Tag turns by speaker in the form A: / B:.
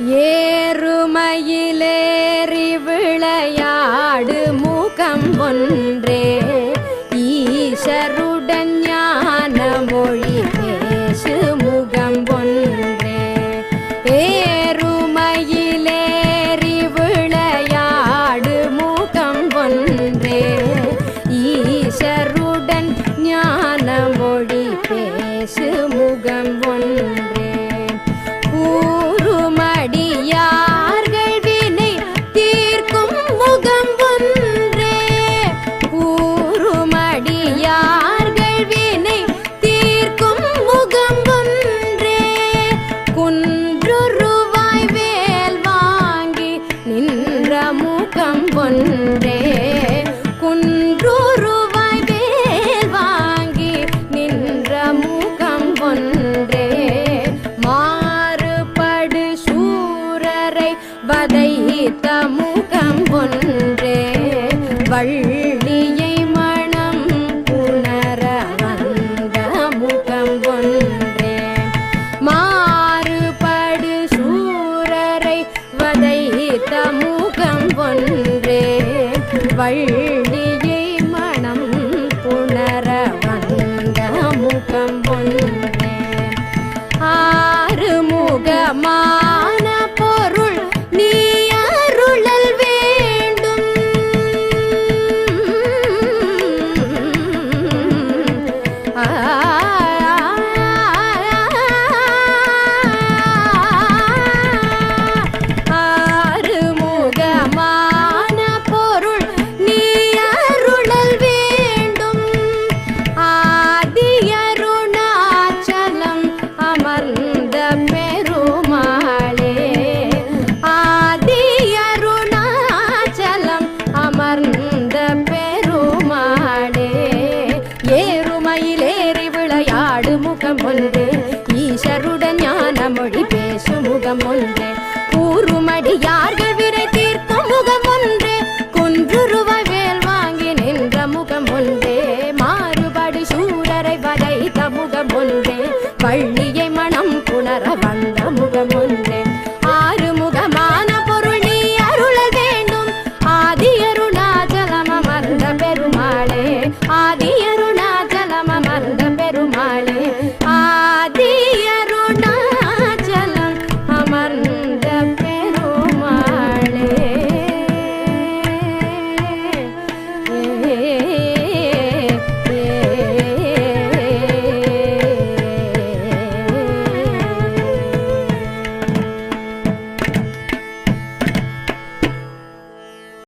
A: ஏறுமயிலேறி விளையாடு முகம் ஒன்றே. ஒன்றே. குன்றுருவாய் வேல் வாங்கி நின்ற முகம் ஒன்றே. மாறுபடு சூரரை வதைத்த முகம் ஒன்றே. வள்ளியை மணம் புணர வந்த முகம் ஒன்றே. மாறுபடு சூரரை வதைத்த முகம் வள்ளியை மனம் புணர வந்த முகம் ஆறு முகமா பள்ளியை மனம் புணர வந்த முகம்